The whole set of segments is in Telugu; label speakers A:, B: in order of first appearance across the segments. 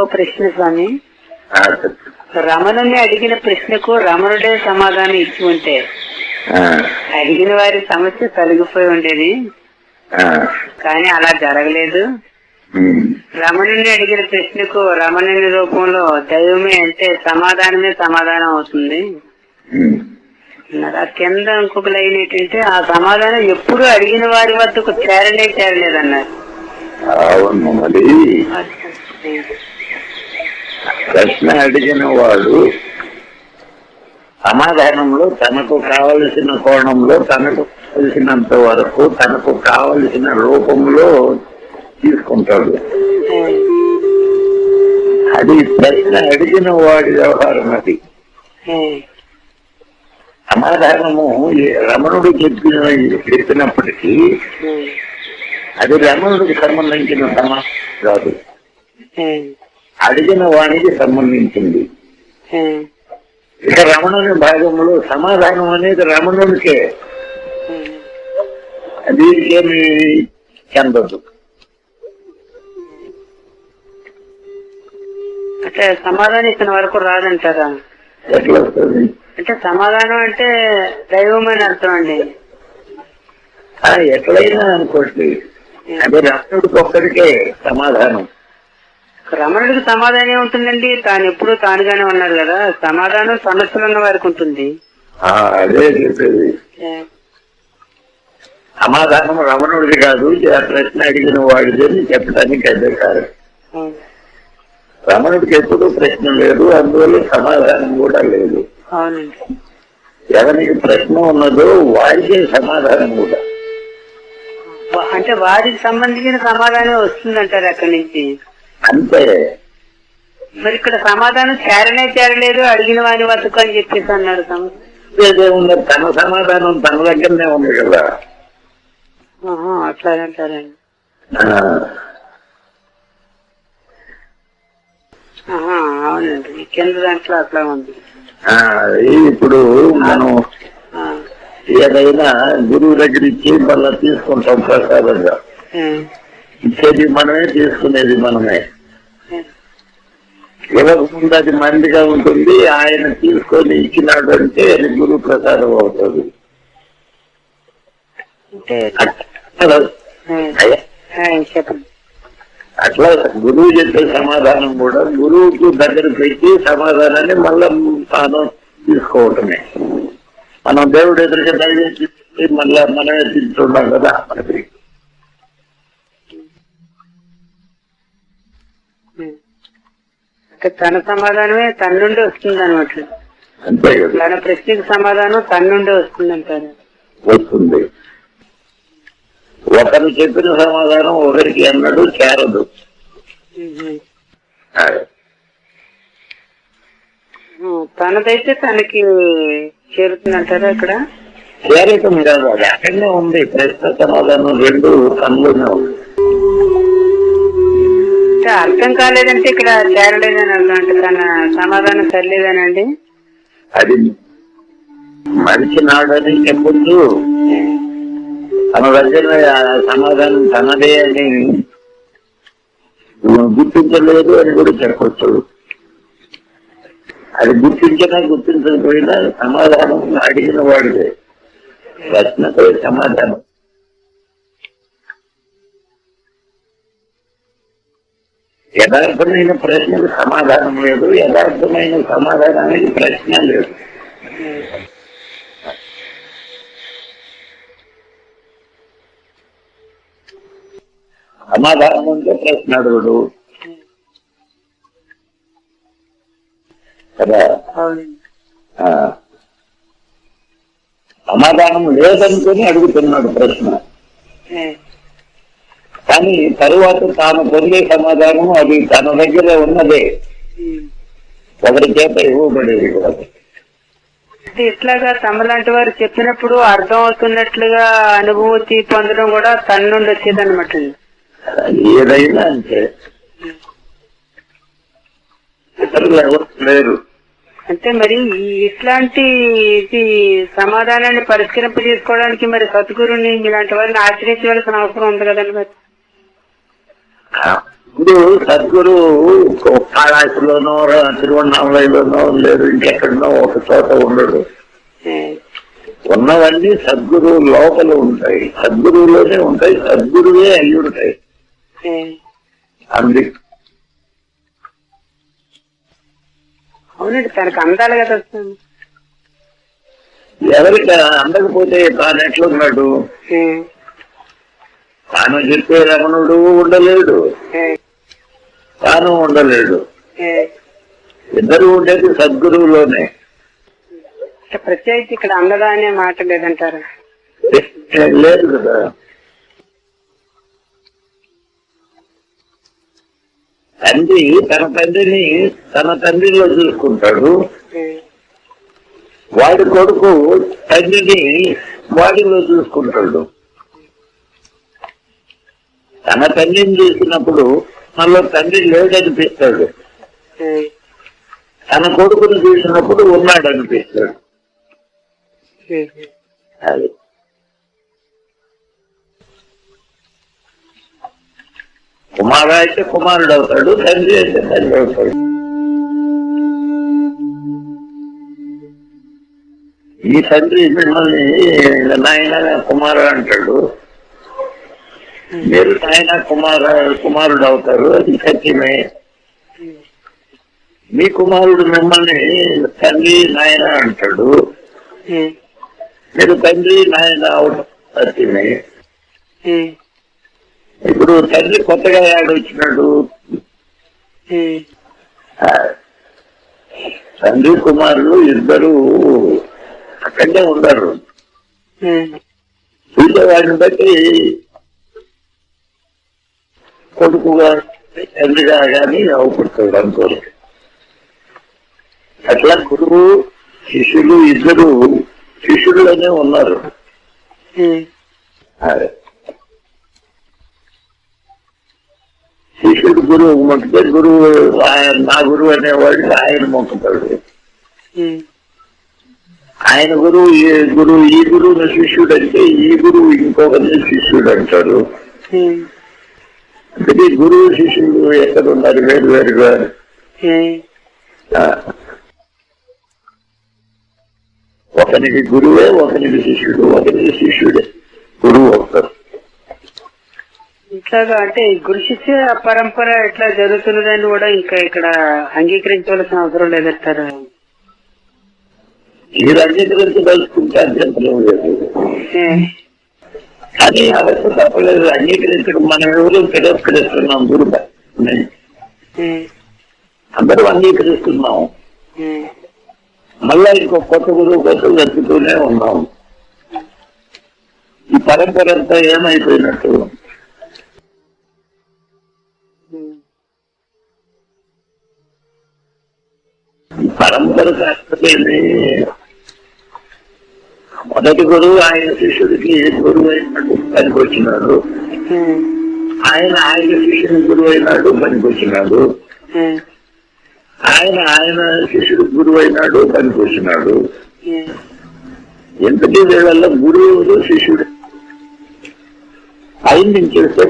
A: ఇంకో ప్రశ్న స్వామి. రమణుని అడిగిన ప్రశ్నకు రమణుడే సమాధానం ఇచ్చి ఉంటే అడిగిన వారి సమస్య తొలగిపోయి ఉండేది. కానీ అలా జరగలేదు. రమణుని అడిగిన ప్రశ్నకు రమణుని రూపంలో దైవమే అంటే సమాధానమే సమాధానం అవుతుంది. కింద ఇంకొక లైన్ ఏంటంటే ఆ సమాధానం ఎప్పుడు అడిగిన వారి వద్దకు చేరలే చేరలేదన్నారు.
B: అవును మరి. ప్రశ్న అడిగిన వాడు సమాధానంలో తనకు కావలసిన కోణంలో తనకు కావలసినంత వరకు తనకు కావలసిన రూపంలో తీసుకుంటాడు. అది ప్రశ్న అడిగిన వాడి వ్యవహారం అది. సమాధానము రమణుడు చెప్పిన చెప్పినప్పటికీ అది రమణుడికి సంబంధించిన సమాధానం కాదు. అడిగిన వానికి సంబంధించింది. ఇక రమణుని భాగంలో సమాధానం అనేది రమణునికే. దీనికేమి చెందదు.
A: అంటే సమాధానం ఇచ్చిన వరకు రాదంటారా?
B: ఎట్లా వస్తుంది?
A: అంటే సమాధానం అంటే దైవం అని అర్థం అండి.
B: ఎట్లయినా అనుకోండి. అది రమణుడికి ఒక్కడికే సమాధానం.
A: రమణుడికి సమాధానం ఏముంటుందండి? తాను ఎప్పుడు తానుగానే ఉన్నారు కదా. సమాధానం సమస్యలు ఉన్న వారికి ఉంటుంది.
B: ఆ, అదే చెప్పేది. సమాధానం రమణుడిది కాదు. ప్రశ్న అడిగిన వాడిది చెప్పడానికి అదే కాదు రమణుడికి ఎప్పుడూ ప్రశ్న లేదు. అందువల్ల సమాధానం కూడా లేదు. ఎవరికి ప్రశ్న ఉన్నదో వారికే సమాధానం కూడా.
A: అంటే వారికి సంబంధించిన సమాధానం వస్తుందంటారు అక్కడి నుంచి.
B: అంతే.
A: మరి ఇక్కడ సమాధానం చేరనే చేరలేదు అడిగిన వాని వద్దకు అని చెప్పేసి అన్నాడు
B: ఇదేముంది తన సమాధానం తన దగ్గరనే ఉంది కదా.
A: అట్లా అంటారండి. అవునండి. కింద దాంట్లో అట్లా ఉంది.
B: ఆ, ఇప్పుడు మనం ఏదైనా గురువు దగ్గర ఇచ్చి మళ్ళా తీసుకుంటాం ప్రసాదంగా. ఇచ్చేది మనమే తీసుకునేది మనమే. ఇవ్వక ముందు అది మందిగా ఉంటుంది ఆయన తీసుకొని ఇచ్చినాడు అంటే అది గురువు ప్రసాదం అవుతుంది
A: అంటే
B: అట్లా గురువు చెప్పే సమాధానం కూడా గురువుకు దగ్గర పెట్టి సమాధానాన్ని మళ్ళా తాను తీసుకోవటమే. మనం దేవుడు ఎదురుగా దయచేసి మళ్ళా మనమే తింటున్నాం కదా. మనకి
A: తన సమాధానమే తన నుండి వస్తుంది అనమాట తన ప్రశ్నకి సమాధానం తన నుండి వస్తుంది. అంటారు
B: వస్తుంది ఒకరు చెప్పిన సమాధానం ఒకరికి అన్నడు చేరదు.
A: తనదైతే తనకి చేరుతుంది అంటారా ఇక్కడ
B: చేరటం కాదు అది అక్కడనే ఉంది. ప్రశ్న సమాధానం రెండు కన్నులోనే ఉంది.
A: అర్థం కాలేదంటే ఇక్కడ చేరలేదని అర్థం తన సమాధానం సరిలేదనండి.
B: అది మనిషి నాడని చెప్పొచ్చు తన దగ్గర సమాధానం తనదే అని గుర్తించలేదు అని కూడా చెప్పొచ్చు. అది గుర్తించినా గుర్తించకపోయినా సమాధానం అడిగిన వాడిదే. ప్రశ్నతో సమాధానం. యథార్థమైన ప్రశ్నకు సమాధానం లేదు యథార్థమైన సమాధానానికి ప్రశ్న లేదు. సమాధానం అంటే ప్రశ్న అడుగుడు. కదా? ఆ. సమాధానం లేదనుకుని అడుగుతున్నాడు ప్రశ్న. కానీ తరువాత తాను పొందే సమాధానం అది తన దగ్గర ఉన్నదే. ఒకరి చేత ఇవ్వబడేది కాదు
A: అంటే ఇట్లాగా తమలాంటి వారు చెప్పినప్పుడు అర్థం అవుతున్నట్లుగా అనుభూతి పొందడం కూడా తన నుండి వచ్చేది అనమాట
B: ఏదైనా అంతే. ఎవరు లేరు.
A: అంటే మరి ఇట్లాంటి ఇది సమాధానాన్ని పరిష్కరింపజేసుకోవడానికి మరి సద్గురుని ఇలాంటి వారిని ఆశ్రయించవలసిన అవసరం ఉంది కదండి మరి?
B: ఇప్పుడు సద్గురు కాళాసిలోనో తిరువண்ணామలలోనో లేదు ఇంకెక్కడనో ఒక చోట ఉండడు. ఉన్నవన్నీ సద్గురు లోపల ఉంటాయి. సద్గురువులోనే ఉంటాయి సద్గురువే అయి ఉంటాయి. అంది
A: అవునండి తనకు అందాలి కదా
B: ఎవరికి అందకపోతే తాను ఎట్లున్నాడు తాను చెప్పే రమణుడు ఉండలేడు. తాను ఉండలేడు. ఇద్దరు ఉండేది సద్గురువులోనే.
A: ప్రత్యేకించి ఇక్కడ అందదా అనే మాట లేదంటారా.
B: లేదు కదా. తండ్రి తన తండ్రిని తన తండ్రిలో చూసుకుంటాడు. వాడి కొడుకు తండ్రిని వాడిలో చూసుకుంటాడు. తన తండ్రిని చూసినప్పుడు మనలో తండ్రి లేడనిపిస్తాడు. తన కొడుకును చూసినప్పుడు ఉన్నాడు అనిపిస్తాడు. అది. కుమారుడు అయితే కుమారుడు అవుతాడు తండ్రి అయితే తండ్రి అవుతాడు. ఈ తండ్రి మిమ్మల్ని నాయన కుమారుడు అంటాడు. మీరు నాయన కుమార కుమారుడు అవుతారు అది సత్యమే మీ కుమారుడు మిమ్మల్ని తండ్రి నాయన అంటాడు. మీరు తండ్రి నాయన అవడం సత్యమే ఇప్పుడు తండ్రి కొత్తగా యాడొచ్చినాడు
A: ఏ.
B: ఆ, తండ్రి కుమారులు ఇద్దరు అక్కడే
A: ఏ,
B: చూసేవాడిని బట్టి కొడుకుగా తండ్రిగా కానీ అవపడతాడు అనుకోరు అట్లా గురువు శిష్యులు ఇద్దరు శిష్యుల్లోనే ఉన్నారు
A: ఏ.
B: శిష్యుడు గురువు మొక్కితే గురువు ఆయన నా గురువు అనేవాడికి ఆయన మొక్కుతాడు
A: ఏ.
B: ఆయన గురువు ఈ గురువు ఈ గురువుని శిష్యుడు అంటే ఈ గురువు ఇంకొకరిని శిష్యుడు అంటారు
A: ఏ.
B: అందుకే గురువు శిష్యుడు ఎక్కడ ఉన్నారు? వేరు వేరుగా. ఒకరికి గురువే ఒకరికి శిష్యుడు ఒకరికి శిష్యుడే. గురువు అవుతారు
A: ఇట్లాగా అంటే గురు శిష్య పరంపర ఎట్లా జరుగుతున్నదని కూడా ఇంకా ఇక్కడ అంగీకరించవలసిన అవసరం లేదంటారు.
B: మీరు అంగీకరించదలుచుకుంటే అభ్యంతరం లేదు. కానీ అవసరం తప్పలేదు. అంగీకరించడం మనం ఎవరు తిరస్కరిస్తున్నాం గురువు. అందరూ అంగీకరిస్తున్నాం. మళ్ళా ఇంకో కొత్త గురువు కోసం వెతుకుతూనే ఉన్నాం. ఈ పరంపర అంతా ఏమైపోయినట్టు? పరంపర కాకపోతే మొదటి గురువు ఆయన శిష్యుడికి గురువు అయినట్టు పనికొచ్చినాడు. ఆయన ఆయన శిష్యుని గురువు అయినాడు పనికొచ్చినాడు. ఆయన ఆయన శిష్యుడు గురువు అయినాడు పనికొచ్చినాడు. ఎంతటి వేళల్లో గురువు శిష్యుడు పైన నుంచి చూస్తే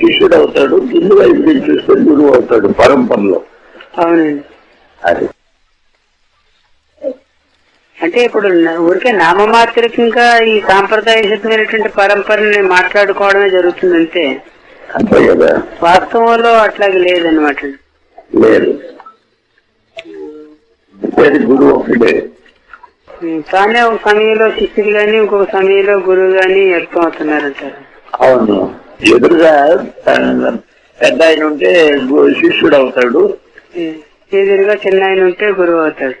B: శిష్యుడు అవుతాడు కింద వైపు నుంచి చూస్తే గురువు అవుతాడు పరంపరలో
A: అవునండి
B: అది
A: అంటే ఇప్పుడు ఊరికే నామమాత్రికంగా ఈ సాంప్రదాయసిద్ధమైనటువంటి పరంపరని మాట్లాడుకోవడమే జరుగుతుంది అంతే
B: అంతే కదా.
A: వాస్తవంలో అట్లాగే లేదనమాట
B: లేదు. గురువు ఒకటే
A: కానీ ఒక సమయంలో శిష్యుడు గాని ఇంకొక సమయంలో గురువు గాని వ్యక్తం అవుతున్నారంటారు
B: అవును. ఎదురుగా పెద్ద ఆయన ఉంటే శిష్యుడు అవుతాడు.
A: ఎదురుగా చిన్న ఆయన ఉంటే గురువు అవుతాడు.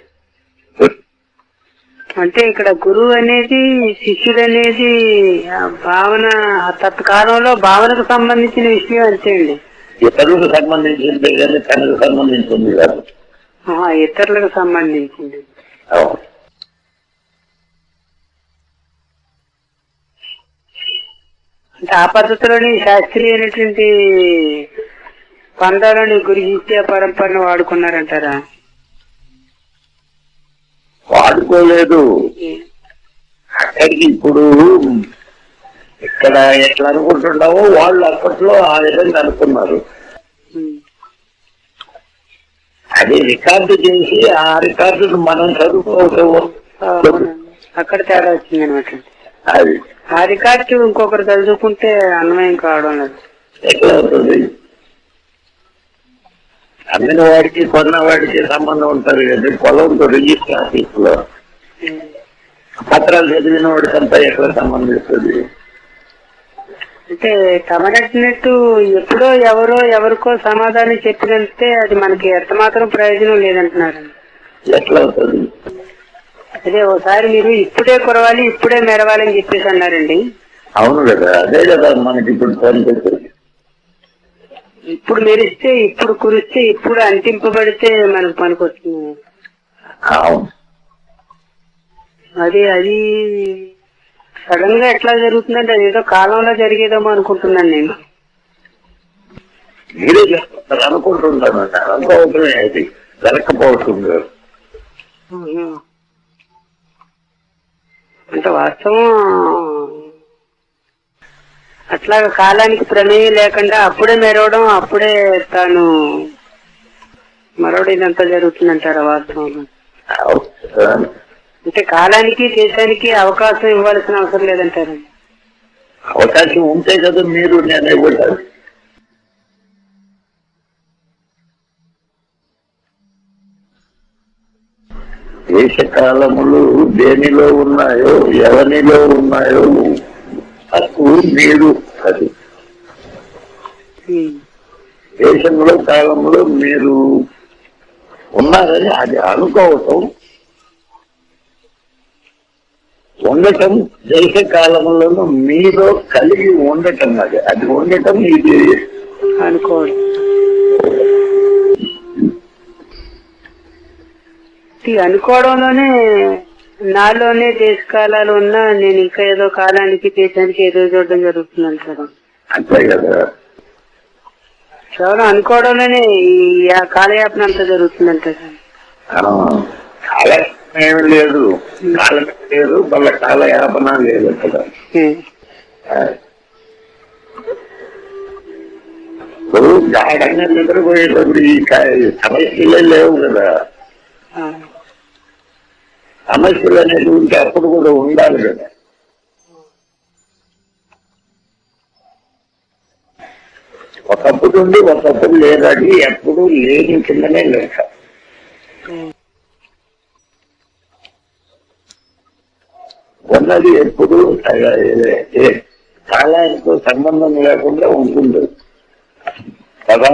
A: అంటే ఇక్కడ గురువు అనేది శిష్యుడు అనేది భావన తత్కాలంలో భావనకు సంబంధించిన విషయం అంతే అండి.
B: ఇతరులకు సంబంధించింది కానీ తనకు సంబంధించింది కాదు.
A: ఇతరులకు సంబంధించింది. అంటే ఆ పద్ధతిలోని శాస్త్రీయమైనటువంటి పందాలని గురి పరంపరను వాడుకున్నారంటారా?
B: వాడుకోలేదు. అక్కడికి ఇప్పుడు ఇక్కడ ఎట్లా అనుకుంటున్నామో వాళ్ళు అప్పట్లో ఆ విధంగా అనుకున్నారు. అది రికార్డు చేసి ఆ రికార్డును మనం చదువుకోవటం
A: అవునండి. అక్కడ తేడా వచ్చింది అనమాట.
B: అది
A: ఆ రికార్డు ఇంకొకరు చదువుకుంటే అన్వయం కావడం లేదు.
B: ఎట్లా అవుతుంది? అమ్మిన వాడికి కొన్న వాడికి సంబంధం ఉంటారు కదా. పొలంతో రిజిస్టర్
A: ఆఫీస్లో.
B: పత్రాలు చదివిన వాడికి అంతా ఎట్లా సంబంధిస్తుంది
A: అంటే తమనట్టినట్టు ఎప్పుడో ఎవరో ఎవరికో సమాధానం చెప్పినంతే అది మనకి ఎంత మాత్రం ప్రయోజనం లేదంటున్నారు.
B: ఎట్లా అవుతుంది?
A: అదే ఒకసారి మీరు ఇప్పుడే కురవాలి ఇప్పుడే మెరవాలి అని చెప్పేసి అన్నారండి.
B: అవును కదా. అదే కదా మనకి ఇప్పుడు పనిచేస్తుంది
A: ఇప్పుడు మెరిస్తే ఇప్పుడు కురిస్తే ఇప్పుడు అంటింపబడితే మనకు పనికి వస్తుంది
B: అవును.
A: అది అది సడన్గా ఎట్లా జరుగుతుందంటే అది ఏదో కాలంలో జరిగేదేమో అనుకుంటున్నాను నేను.
B: మీరే చేస్తారు అనుకుంటున్నాను అనుకోవటమే అది. జరగకపోతుంది
A: అంటే వాస్తవం అట్లాగా కాలానికి ప్రమేయం లేకుండా అప్పుడే మెరవడం అప్పుడే తాను మరవడం ఇదంతా జరుగుతుందంటారా
B: వాస్తవంలో
A: అంటే కాలానికి దేశానికి అవకాశం ఇవ్వాల్సిన అవసరం లేదంటారు?
B: అవకాశం ఉంటే కదా మీరు నేను ఇవ్వటారు దేశకాలములు దేనిలో ఉన్నాయో ఎవరిలో ఉన్నాయో అసలు మీరు అది. దేశంలో కాలంలో మీరు ఉన్నారని అది అనుకోవటం ఉండటం దేశ కాలంలోనూ మీలో కలిగి ఉండటం అది. అది ఉండటం ఇది.
A: అనుకోవడం. అనుకోవడంలోనే నాలోనే దేశకాలాలు ఉన్నా నేను ఇంకా ఏదో కాలానికి దేశానికి ఏదో చూడడం జరుగుతుంది అంటారు
B: అంతే కదా.
A: కేవలం అనుకోవడంలోనే ఈ కాలయాపన అంతా జరుగుతుంది అంటారు
B: ఆ, కాలం ఏమి లేదు. కాలం లేదు. వాళ్ళ కాలయాపన లేదు కదా. ఇప్పుడు గాఢంగా నిద్రపోయేటప్పుడు ఈ సమస్యలే లేవు కదా. సమస్యలు అనేది ఉంటే అప్పుడు కూడా ఉండాలి కదా. ఒకప్పుడు ఉండి ఒకప్పుడు లేదని ఎప్పుడు లేని కిందనే లేక. ఉన్నది ఎప్పుడు ఏ- కాలానికి సంబంధం లేకుండా ఉంటుంది. కదా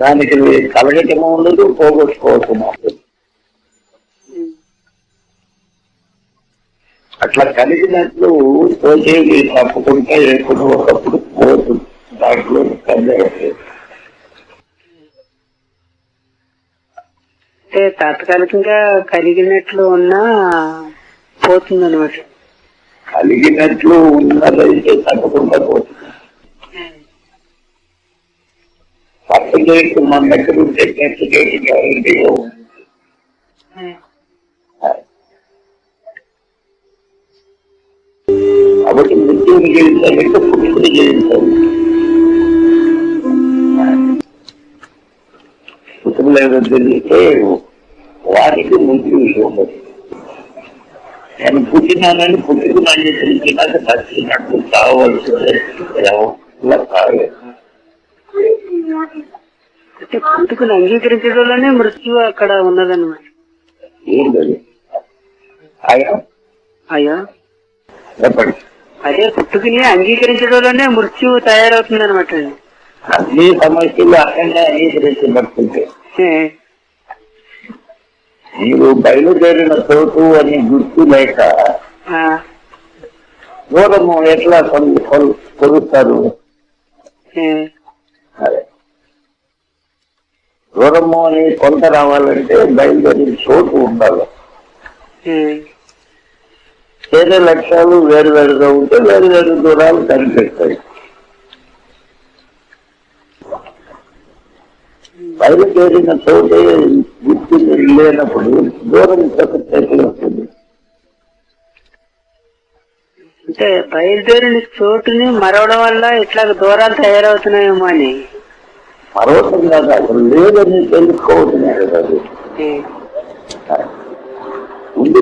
B: దానికి కలగటము ఉండదు పోగొట్టుకోవటము ఉండదు. అట్లా కలిగినట్లు పోసేది తప్పకుండా ఎప్పుడు ఒకప్పుడు పోతుంది దాంట్లో.
A: అంటే తాత్కాలికంగా కలిగినట్లు ఉన్నా పోతుంది అనమాట
B: కలిగినట్లు ఉన్నదైతే తప్పకుండా పోతుంది. సర్టిఫికేట్ మన దగ్గర ఉంటే సర్టిఫికేట్ గ్యారంటీగా ఉంది కాబట్టి మృత్యువుని జయించాలంటే పుట్టుకుని జయించాలి పుట్టుకు లేదని తెలిస్తే వారికి మృత్యు విషయం ఉండదు నేను పుట్టినానని పుట్టుకుని అంగీకరించినాక చచ్చినట్టు కావాల్సిందే ఎవరు కాలేదు
A: అంటే పుట్టుకుని అంగీకరించడంలోనే మృత్యు అక్కడ ఉన్నదన్నమాట
B: అయ్యా?
A: అయ్యో?
B: చెప్పండి.
A: అదే పుట్టుకుని అంగీకరించడంలోనే మృత్యు తయారవుతుంది అనమాట
B: అన్ని సమస్యలు అక్కడే అంగీకరించబడుతుంటాయి మీరు బయలుదేరిన చోటు అని గుర్తు లేక దూరము ఎట్లా కొలు- కొలు- కొలుస్తారు అదే. దూరము అని కొంత రావాలంటే బయలుదేరిన చోటు ఉండాలి. వేరే లక్ష్యాలు వేరు వేరుగా ఉంటే వేరు వేరు దూరాలు కనిపిస్తాయి. బయలుదేరిన చోటే గుర్తు లేనప్పుడు దూరం వస్తుంది.
A: అంటే బయలుదేరిన చోటుని మరవడం వల్ల ఇట్లా దూరాలు తయారవుతున్నాయేమో అని.
B: పర్వతం కాదు అసలు లేదని తెలుసుకోవటమే కదా అది
A: ఏ,
B: ఉండి